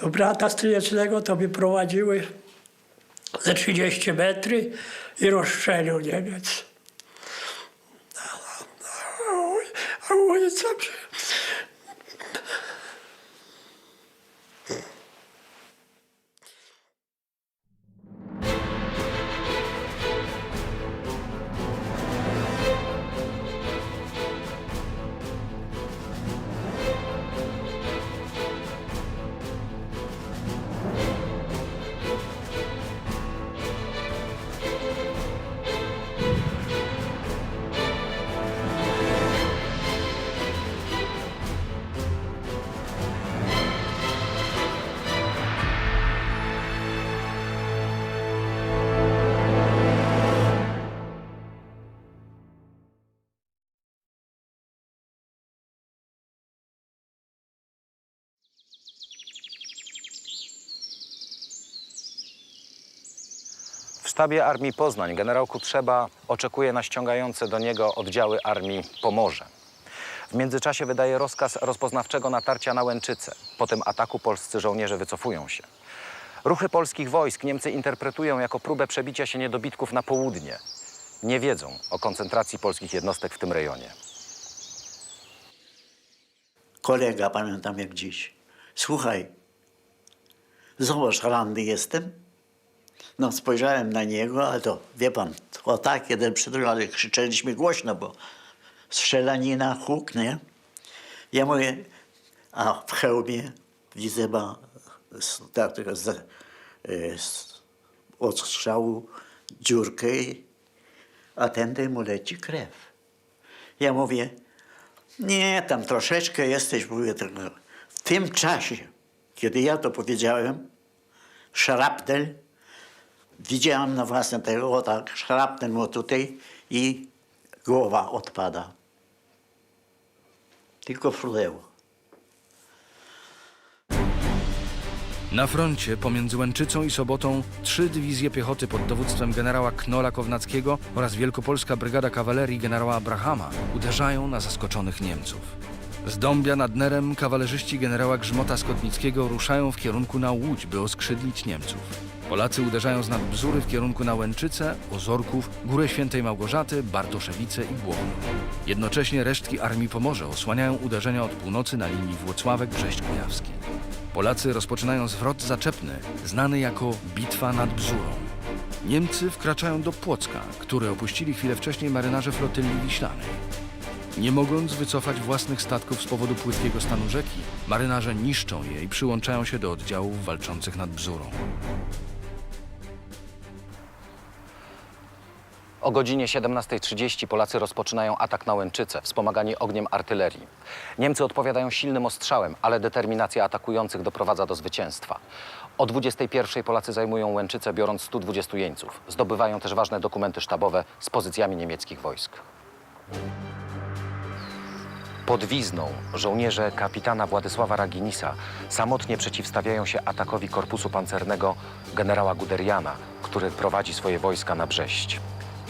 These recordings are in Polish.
do brata stryjecznego to mi prowadziły ze 30 metry i rozstrzelił Niemiec. A ojca się sztabie Armii Poznań generał Kutrzeba oczekuje na ściągające do niego oddziały Armii Pomorze. W międzyczasie wydaje rozkaz rozpoznawczego natarcia na Łęczyce. Po tym ataku polscy żołnierze wycofują się. Ruchy polskich wojsk Niemcy interpretują jako próbę przebicia się niedobitków na południe. Nie wiedzą o koncentracji polskich jednostek w tym rejonie. Kolega, pamiętam jak dziś. Słuchaj, zobacz, ranny jestem. No, spojrzałem na niego, ale to, wie pan, o tak, jeden przy drugim, ale krzyczeliśmy głośno, bo strzelanina, huk, nie? Ja mówię, a w hełmie widzę ma tak, z, y, z, od strzału dziurkę, a tędy mu leci krew. Ja mówię, nie, tam troszeczkę jesteś, mówię tylko. W tym czasie, kiedy ja to powiedziałem, szrapnel, widziałem na własne tego, o tak, szrapnel mu tutaj i głowa odpada. Tylko frudeło. Na froncie pomiędzy Łęczycą i Sobotą trzy dywizje piechoty pod dowództwem generała Knola Kownackiego oraz Wielkopolska Brygada Kawalerii generała Abrahama uderzają na zaskoczonych Niemców. Z Dąbia nad Nerem kawalerzyści generała Grzmota Skotnickiego ruszają w kierunku na Łódź, by oskrzydlić Niemców. Polacy uderzają z nadbzury w kierunku na Łęczycę, Ozorków, Górę Świętej Małgorzaty, Bartoszewice i Głowno. Jednocześnie resztki Armii Pomorze osłaniają uderzenia od północy na linii Włocławek-Brześć-Kujawski. Polacy rozpoczynają zwrot zaczepny, znany jako Bitwa nad Bzurą. Niemcy wkraczają do Płocka, który opuścili chwilę wcześniej marynarze flotyli wiślanej. Nie mogąc wycofać własnych statków z powodu płytkiego stanu rzeki, marynarze niszczą je i przyłączają się do oddziałów walczących nad Bzurą. O godzinie 17.30 Polacy rozpoczynają atak na Łęczycę, wspomagani ogniem artylerii. Niemcy odpowiadają silnym ostrzałem, ale determinacja atakujących doprowadza do zwycięstwa. O 21.00 Polacy zajmują Łęczycę, biorąc 120 jeńców. Zdobywają też ważne dokumenty sztabowe z pozycjami niemieckich wojsk. Pod Wizną żołnierze kapitana Władysława Raginisa samotnie przeciwstawiają się atakowi korpusu pancernego generała Guderiana, który prowadzi swoje wojska na Brześć.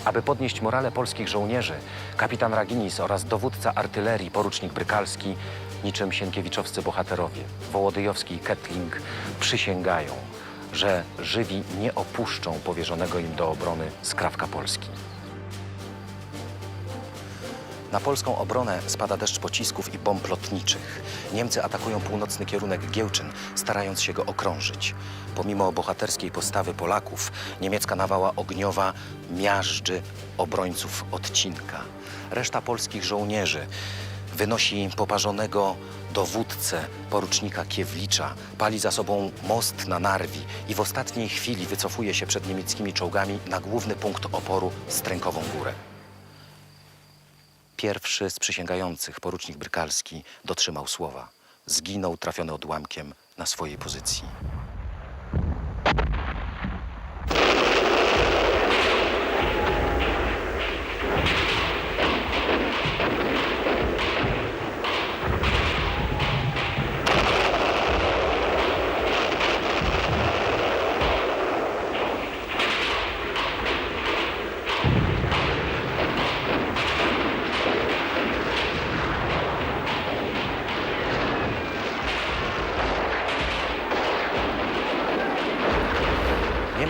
Aby podnieść morale polskich żołnierzy, kapitan Raginis oraz dowódca artylerii porucznik Brykalski, niczym sienkiewiczowscy bohaterowie, Wołodyjowski i Kettling, przysięgają, że żywi nie opuszczą powierzonego im do obrony skrawka Polski. Na polską obronę spada deszcz pocisków i bomb lotniczych. Niemcy atakują północny kierunek Giełczyn, starając się go okrążyć. Pomimo bohaterskiej postawy Polaków, niemiecka nawała ogniowa miażdży obrońców odcinka. Reszta polskich żołnierzy wynosi poparzonego dowódcę porucznika Kiewlicza, pali za sobą most na Narwi i w ostatniej chwili wycofuje się przed niemieckimi czołgami na główny punkt oporu Strękową Górę. Pierwszy z przysięgających, porucznik Brykalski, dotrzymał słowa. Zginął trafiony odłamkiem na swojej pozycji.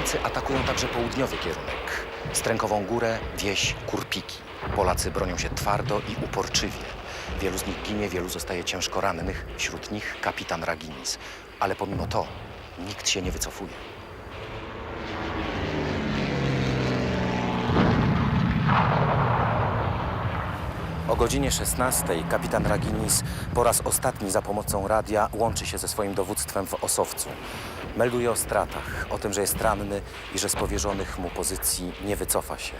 Niemcy atakują także południowy kierunek. Strękową górę, wieś Kurpiki. Polacy bronią się twardo i uporczywie. Wielu z nich ginie, wielu zostaje ciężko rannych, wśród nich kapitan Raginis. Ale pomimo to nikt się nie wycofuje. O godzinie 16 kapitan Raginis po raz ostatni za pomocą radia łączy się ze swoim dowództwem w Osowcu. Melduje o stratach, o tym, że jest ranny i że z powierzonych mu pozycji nie wycofa się.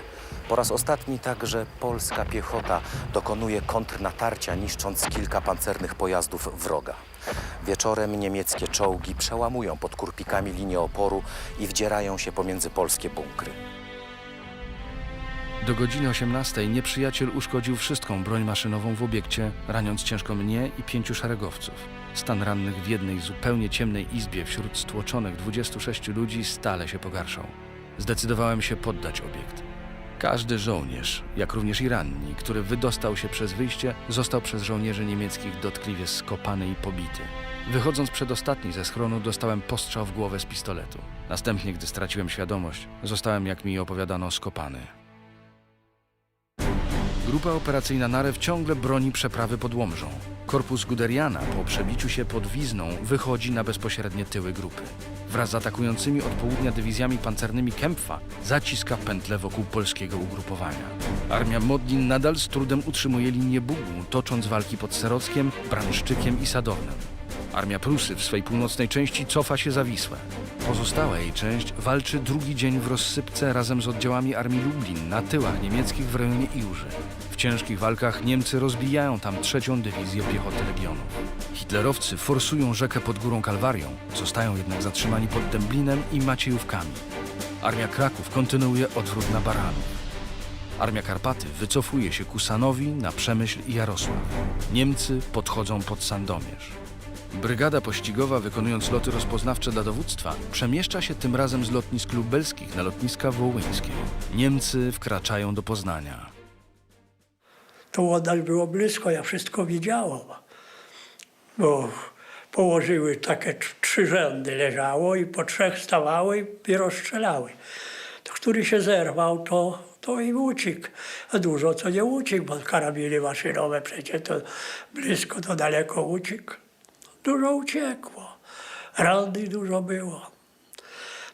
Po raz ostatni także polska piechota dokonuje kontrnatarcia, niszcząc kilka pancernych pojazdów wroga. Wieczorem niemieckie czołgi przełamują pod kurpikami linię oporu i wdzierają się pomiędzy polskie bunkry. Do godziny 18 nieprzyjaciel uszkodził wszystką broń maszynową w obiekcie, raniąc ciężko mnie i pięciu szeregowców. Stan rannych w jednej zupełnie ciemnej izbie wśród stłoczonych 26 ludzi stale się pogarszał. Zdecydowałem się poddać obiekt. Każdy żołnierz, jak również i ranni, który wydostał się przez wyjście, został przez żołnierzy niemieckich dotkliwie skopany i pobity. Wychodząc przedostatni ze schronu, dostałem postrzał w głowę z pistoletu. Następnie, gdy straciłem świadomość, zostałem, jak mi opowiadano, skopany. Grupa operacyjna Narew ciągle broni przeprawy pod Łomżą. Korpus Guderiana po przebiciu się pod Wizną wychodzi na bezpośrednie tyły grupy. Wraz z atakującymi od południa dywizjami pancernymi Kempfa zaciska pętle wokół polskiego ugrupowania. Armia Modlin nadal z trudem utrzymuje linię Bugu, tocząc walki pod Serockiem, Branszczykiem i Sadownem. Armia Prusy w swej północnej części cofa się za Wisłę. Pozostała jej część walczy drugi dzień w rozsypce razem z oddziałami Armii Lublin na tyłach niemieckich w rejonie Iłży. W ciężkich walkach Niemcy rozbijają tam trzecią dywizję piechoty legionów. Hitlerowcy forsują rzekę pod górą Kalwarią, zostają jednak zatrzymani pod Dęblinem i Maciejówkami. Armia Kraków kontynuuje odwrót na Baranów. Armia Karpaty wycofuje się ku Sanowi na Przemyśl i Jarosław. Niemcy podchodzą pod Sandomierz. Brygada pościgowa, wykonując loty rozpoznawcze dla dowództwa, przemieszcza się tym razem z lotnisk lubelskich na lotniska wołyńskie. Niemcy wkraczają do Poznania. To oddać było blisko, ja wszystko widziałem. Bo położyły takie tr- trzy rzędy leżało i po trzech stawały i rozstrzelały. To który się zerwał, to, to i uciekł. A dużo co nie uciekł, bo karabiny maszynowe przecież to blisko, to daleko uciekł. Dużo uciekło. Rannych dużo było.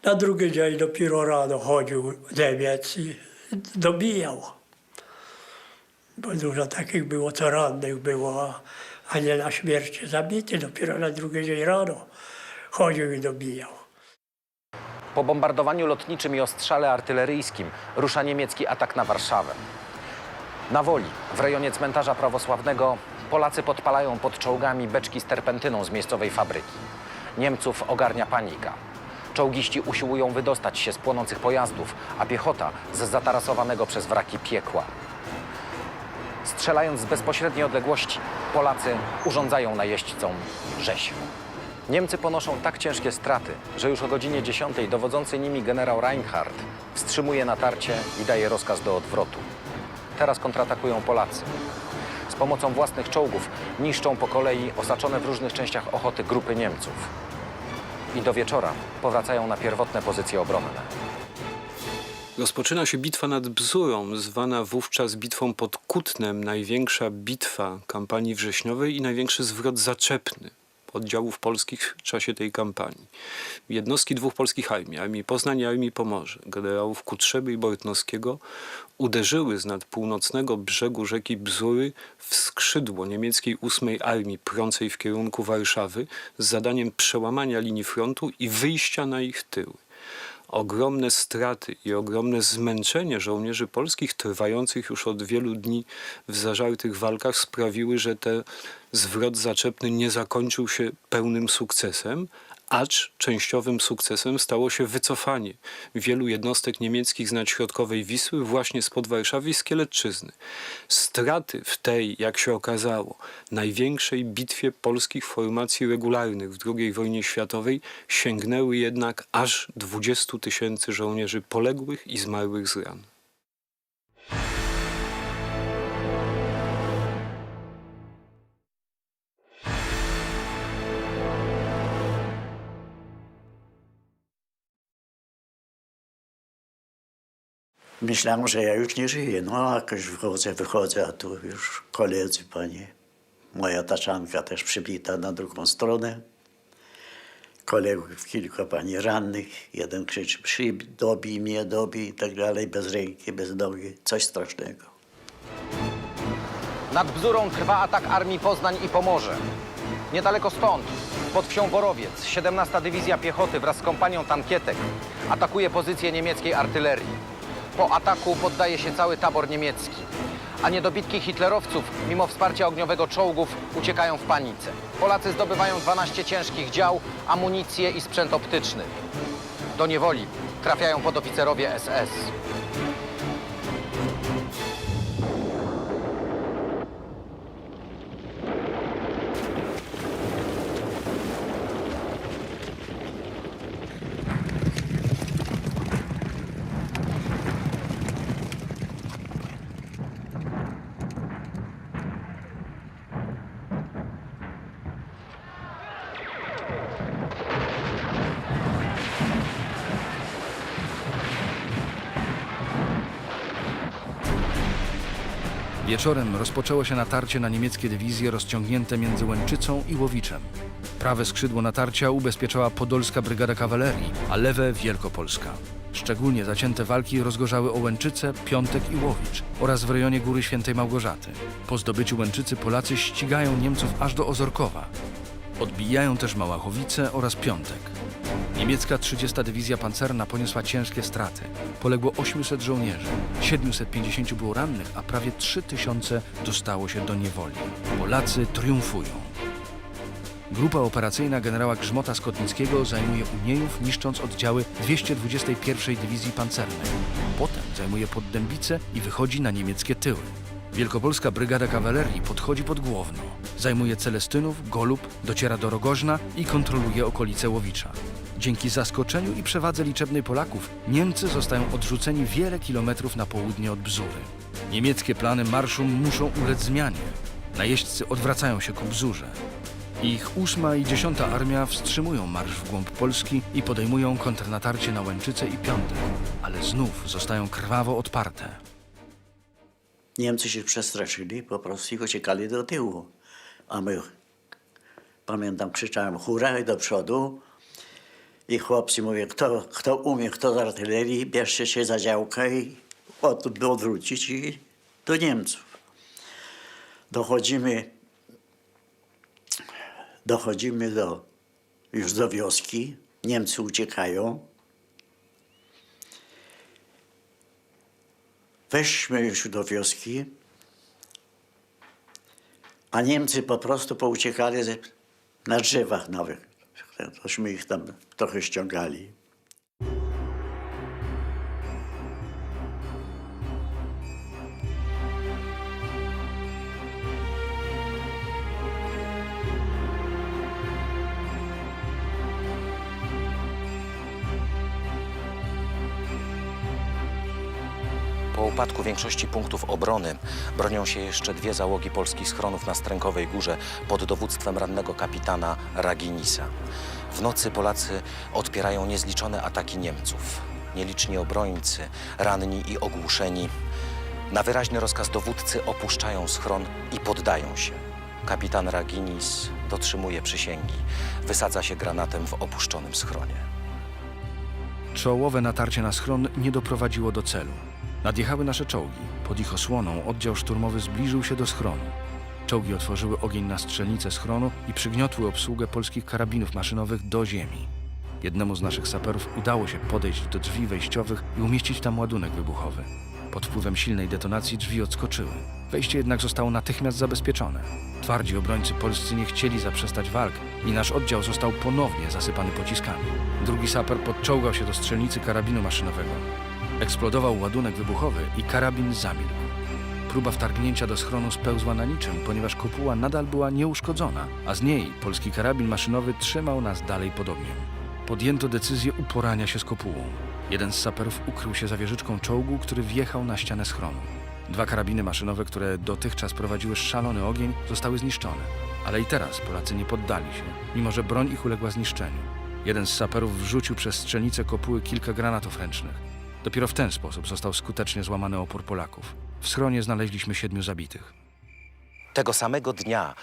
Na drugi dzień dopiero rano chodził Niemiec i dobijał bo dużo takich było, co rannych było, a nie na śmierć zabity. Dopiero na drugi dzień rano chodził i dobijał. Po bombardowaniu lotniczym i ostrzale artyleryjskim rusza niemiecki atak na Warszawę. Na Woli, w rejonie cmentarza prawosławnego, Polacy podpalają pod czołgami beczki z terpentyną z miejscowej fabryki. Niemców ogarnia panika. Czołgiści usiłują wydostać się z płonących pojazdów, a piechota z zatarasowanego przez wraki piekła. Strzelając z bezpośredniej odległości, Polacy urządzają najeźdźcom rzeź. Niemcy ponoszą tak ciężkie straty, że już o godzinie 10 dowodzący nimi generał Reinhardt wstrzymuje natarcie i daje rozkaz do odwrotu. Teraz kontratakują Polacy. Z pomocą własnych czołgów niszczą po kolei osaczone w różnych częściach Ochoty grupy Niemców. I do wieczora powracają na pierwotne pozycje obronne. Rozpoczyna się bitwa nad Bzurą, zwana wówczas bitwą pod Kutnem, największa bitwa kampanii wrześniowej i największy zwrot zaczepny oddziałów polskich w czasie tej kampanii. Jednostki dwóch polskich armii, Armii Poznań i Armii Pomorze, generałów Kutrzeby i Bortnowskiego, uderzyły z nad północnego brzegu rzeki Bzury w skrzydło niemieckiej ósmej armii prącej w kierunku Warszawy z zadaniem przełamania linii frontu i wyjścia na ich tyły ogromne straty i ogromne zmęczenie żołnierzy polskich trwających już od wielu dni w zażartych walkach sprawiły, że ten zwrot zaczepny nie zakończył się pełnym sukcesem, acz częściowym sukcesem stało się wycofanie wielu jednostek niemieckich z nadśrodkowej Wisły właśnie spod Warszawy i z Kielecczyzny. Straty w tej, jak się okazało, największej bitwie polskich formacji regularnych w II wojnie światowej sięgnęły jednak aż 20 tysięcy żołnierzy poległych i zmarłych z ran. Myślałem, że ja już nie żyję. No, jakoś wychodzę, wychodzę, a tu już koledzy, panie. Moja taczanka też przybita na drugą stronę. Kolegów kilka pani rannych. Jeden krzyczy, przyb, dobij mnie, dobij i tak dalej, bez ręki, bez nogi. Coś strasznego. Nad Bzurą trwa atak Armii Poznań i Pomorze. Niedaleko stąd, pod wsią Borowiec, 17 Dywizja Piechoty wraz z kompanią tankietek atakuje pozycje niemieckiej artylerii. Po ataku poddaje się cały tabor niemiecki, a niedobitki hitlerowców, mimo wsparcia ogniowego czołgów, uciekają w panice. Polacy zdobywają 12 ciężkich dział, amunicję i sprzęt optyczny. Do niewoli trafiają podoficerowie SS. Wieczorem rozpoczęło się natarcie na niemieckie dywizje rozciągnięte między Łęczycą i Łowiczem. Prawe skrzydło natarcia ubezpieczała Podolska Brygada Kawalerii, a lewe Wielkopolska. Szczególnie zacięte walki rozgorzały o Łęczycę, Piątek i Łowicz oraz w rejonie Góry Świętej Małgorzaty. Po zdobyciu Łęczycy Polacy ścigają Niemców aż do Ozorkowa. Odbijają też Małachowice oraz Piątek. Niemiecka 30. Dywizja Pancerna poniosła ciężkie straty. Poległo 800 żołnierzy, 750 było rannych, a prawie 3000 dostało się do niewoli. Polacy triumfują. Grupa operacyjna generała Grzmota Skotnickiego zajmuje Uniejów, niszcząc oddziały 221 Dywizji Pancernej. Potem zajmuje Poddębice i wychodzi na niemieckie tyły. Wielkopolska Brygada Kawalerii podchodzi pod Głowno. Zajmuje Celestynów, Golub, dociera do Rogoźna i kontroluje okolice Łowicza. Dzięki zaskoczeniu i przewadze liczebnej Polaków Niemcy zostają odrzuceni wiele kilometrów na południe od Bzury. Niemieckie plany marszu muszą ulec zmianie. Najeźdźcy odwracają się ku Bzurze. Ich ósma i dziesiąta armia wstrzymują marsz w głąb Polski i podejmują kontrnatarcie na Łęczycę i Piątek, ale znów zostają krwawo odparte. Niemcy się przestraszyli po prostu uciekali do tyłu. A my, pamiętam, krzyczałem hurra i do przodu. I chłopcy mówią, kto, kto umie, kto z artylerii, bierzcie się za działkę i od, odwrócić i do Niemców. Dochodzimy, dochodzimy do, już do wioski. Niemcy uciekają. Weszliśmy już do wioski, a Niemcy po prostu pouciekali na drzewach nowych. Tośmy ich tam trochę ściągali. Po upadku większości punktów obrony bronią się jeszcze dwie załogi polskich schronów na Strękowej Górze pod dowództwem rannego kapitana Raginisa. W nocy Polacy odpierają niezliczone ataki Niemców. Nieliczni obrońcy, ranni i ogłuszeni, na wyraźny rozkaz dowódcy opuszczają schron i poddają się. Kapitan Raginis dotrzymuje przysięgi, wysadza się granatem w opuszczonym schronie. Czołowe natarcie na schron nie doprowadziło do celu. Nadjechały nasze czołgi. Pod ich osłoną oddział szturmowy zbliżył się do schronu. Czołgi otworzyły ogień na strzelnicę schronu i przygniotły obsługę polskich karabinów maszynowych do ziemi. Jednemu z naszych saperów udało się podejść do drzwi wejściowych i umieścić tam ładunek wybuchowy. Pod wpływem silnej detonacji drzwi odskoczyły. Wejście jednak zostało natychmiast zabezpieczone. Twardzi obrońcy polscy nie chcieli zaprzestać walk i nasz oddział został ponownie zasypany pociskami. Drugi saper podczołgał się do strzelnicy karabinu maszynowego. Eksplodował ładunek wybuchowy i karabin zamilkł. Próba wtargnięcia do schronu spełzła na niczym, ponieważ kopuła nadal była nieuszkodzona, a z niej polski karabin maszynowy trzymał nas dalej pod ogniem. Podjęto decyzję uporania się z kopułą. Jeden z saperów ukrył się za wieżyczką czołgu, który wjechał na ścianę schronu. Dwa karabiny maszynowe, które dotychczas prowadziły szalony ogień, zostały zniszczone. Ale i teraz Polacy nie poddali się, mimo że broń ich uległa zniszczeniu. Jeden z saperów wrzucił przez strzelnicę kopuły kilka granatów ręcznych. Dopiero w ten sposób został skutecznie złamany opór Polaków. W schronie znaleźliśmy siedmiu zabitych. Tego samego dnia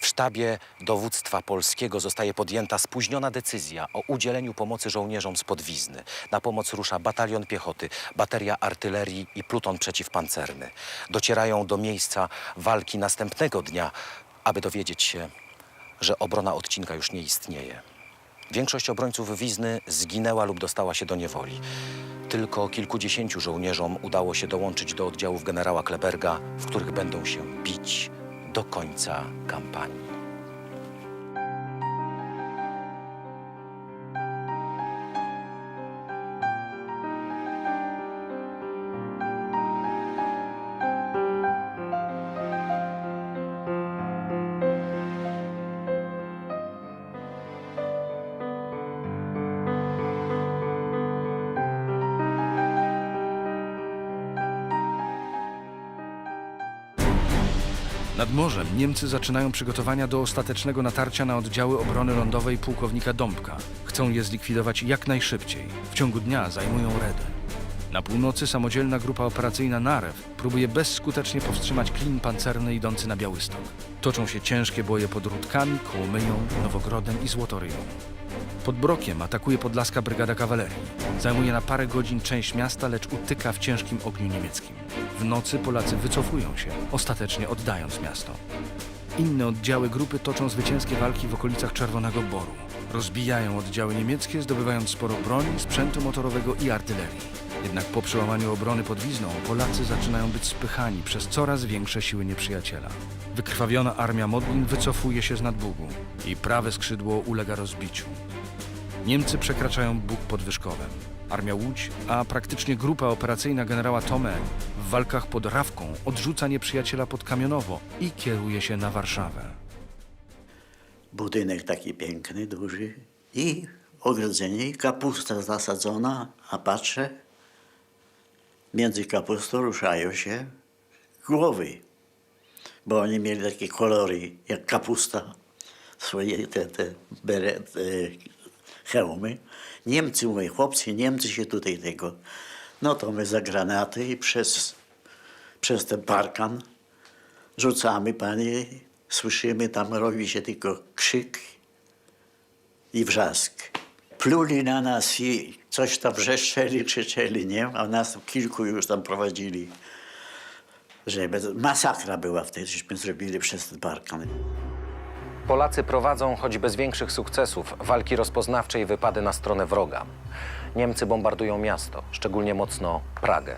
w sztabie dowództwa polskiego zostaje podjęta spóźniona decyzja o udzieleniu pomocy żołnierzom z podwizny. Na pomoc rusza batalion piechoty, bateria artylerii i pluton przeciwpancerny. Docierają do miejsca walki następnego dnia, aby dowiedzieć się, że obrona odcinka już nie istnieje. Większość obrońców Wizny zginęła lub dostała się do niewoli. Tylko kilkudziesięciu żołnierzom udało się dołączyć do oddziałów generała Kleberga, w których będą się bić do końca kampanii. Morzem Niemcy zaczynają przygotowania do ostatecznego natarcia na oddziały obrony lądowej pułkownika Dąbka. Chcą je zlikwidować jak najszybciej. W ciągu dnia zajmują Redę. Na północy samodzielna grupa operacyjna Narew próbuje bezskutecznie powstrzymać klin pancerny idący na Białystok. Toczą się ciężkie boje pod Rudkami, Kołomyją, Nowogrodem i Złotoryją. Pod Brokiem atakuje podlaska brygada kawalerii. Zajmuje na parę godzin część miasta, lecz utyka w ciężkim ogniu niemieckim. W nocy Polacy wycofują się, ostatecznie oddając miasto. Inne oddziały grupy toczą zwycięskie walki w okolicach Czerwonego Boru. Rozbijają oddziały niemieckie, zdobywając sporo broni, sprzętu motorowego i artylerii. Jednak po przełamaniu obrony pod Wizną Polacy zaczynają być spychani przez coraz większe siły nieprzyjaciela. Wykrwawiona armia Modlin wycofuje się z nadbugu i prawe skrzydło ulega rozbiciu. Niemcy przekraczają Bóg pod Wyszkowem. Armia Łódź, a praktycznie grupa operacyjna generała Tome w walkach pod Rawką odrzuca nieprzyjaciela pod Kamionowo i kieruje się na Warszawę. Budynek taki piękny, duży i ogrodzenie, i kapusta zasadzona, a patrzę, między kapustą ruszają się głowy, bo oni mieli takie kolory jak kapusta, swoje te, te hełmy. Niemcy, mówię, chłopcy, Niemcy się tutaj tego. No to my za granaty i przez, przez ten parkan rzucamy, panie, słyszymy, tam robi się tylko krzyk i wrzask. Pluli na nas i coś tam wrzeszczeli, krzyczeli, nie? A nas kilku już tam prowadzili. Żeby, masakra była wtedy, żeśmy zrobili przez ten parkan. Polacy prowadzą, choć bez większych sukcesów, walki rozpoznawcze i wypady na stronę wroga. Niemcy bombardują miasto, szczególnie mocno Pragę.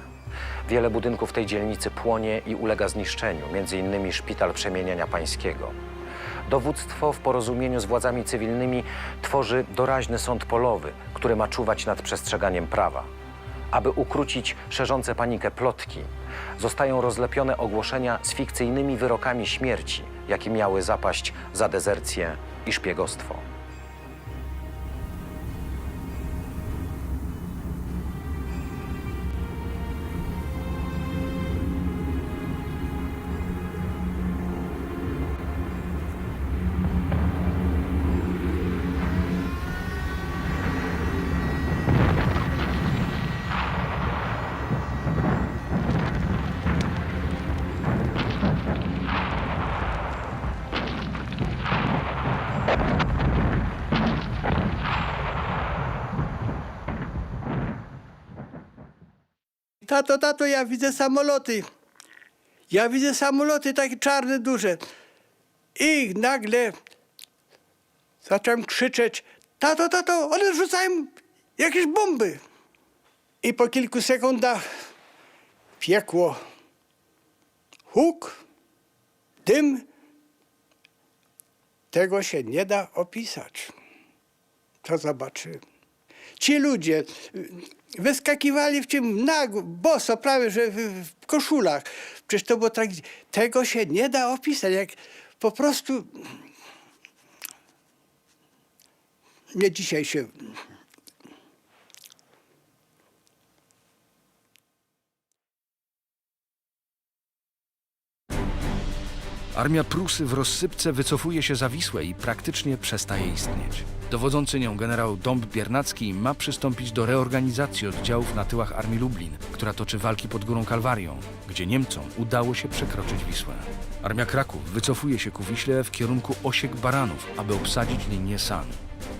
Wiele budynków tej dzielnicy płonie i ulega zniszczeniu, innymi szpital przemieniania pańskiego. Dowództwo w porozumieniu z władzami cywilnymi tworzy doraźny sąd polowy, który ma czuwać nad przestrzeganiem prawa. Aby ukrócić szerzące panikę plotki, zostają rozlepione ogłoszenia z fikcyjnymi wyrokami śmierci, jakie miały zapaść za dezercję i szpiegostwo. Tato, tato, ja widzę samoloty. Ja widzę samoloty takie czarne, duże. I nagle zacząłem krzyczeć, tato, tato, one rzucają jakieś bomby. I po kilku sekundach piekło. Huk, dym. Tego się nie da opisać. To zobaczyłem. Ci ludzie y, wyskakiwali w tym nago, boso, prawie że w, koszulach. Przecież to było tak, tego się nie da opisać. Jak po prostu nie dzisiaj się Armia Prusy w rozsypce wycofuje się za Wisłę i praktycznie przestaje istnieć. Dowodzący nią generał Dąb Biernacki ma przystąpić do reorganizacji oddziałów na tyłach Armii Lublin, która toczy walki pod Górą Kalwarią, gdzie Niemcom udało się przekroczyć Wisłę. Armia Kraków wycofuje się ku Wiśle w kierunku Osiek Baranów, aby obsadzić linię San.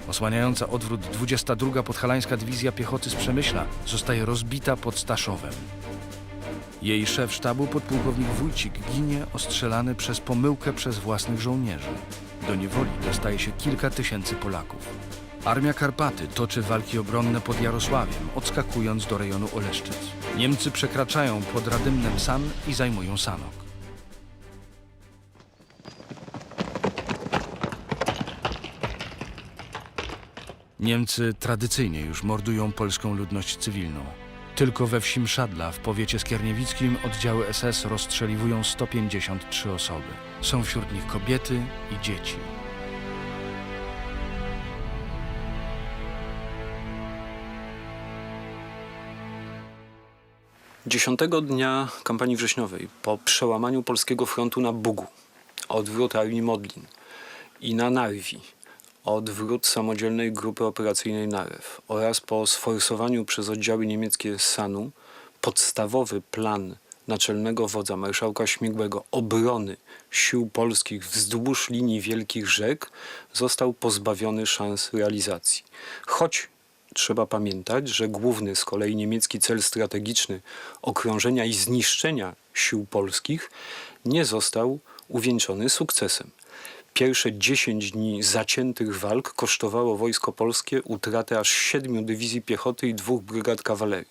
Osłaniająca odwrót 22. Podhalańska Dywizja Piechoty z Przemyśla zostaje rozbita pod Staszowem. Jej szef sztabu, podpułkownik Wójcik, ginie ostrzelany przez pomyłkę przez własnych żołnierzy. Do niewoli dostaje się kilka tysięcy Polaków. Armia Karpaty toczy walki obronne pod Jarosławiem, odskakując do rejonu Oleszczyc. Niemcy przekraczają pod Radymnem San i zajmują Sanok. Niemcy tradycyjnie już mordują polską ludność cywilną. Tylko we wsi Mszadla w powiecie skierniewickim oddziały SS rozstrzeliwują 153 osoby. Są wśród nich kobiety i dzieci. Dziesiątego dnia kampanii wrześniowej, po przełamaniu polskiego frontu na Bugu, odwrót armii Modlin i na Narwi, odwrót samodzielnej grupy operacyjnej Narew oraz po sforsowaniu przez oddziały niemieckie Sanu, podstawowy plan naczelnego wodza marszałka Śmigłego obrony sił polskich wzdłuż linii wielkich rzek został pozbawiony szans realizacji. Choć Trzeba pamiętać, że główny z kolei niemiecki cel strategiczny okrążenia i zniszczenia sił polskich nie został uwieńczony sukcesem. Pierwsze 10 dni zaciętych walk kosztowało wojsko polskie utratę aż siedmiu dywizji piechoty i dwóch brygad kawalerii.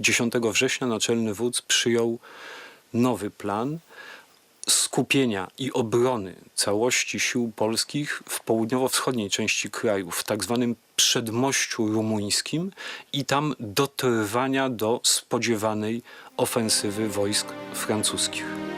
10 września naczelny wódz przyjął nowy plan skupienia i obrony całości sił polskich w południowo-wschodniej części kraju, w tak zwanym przedmościu rumuńskim i tam dotrwania do spodziewanej ofensywy wojsk francuskich.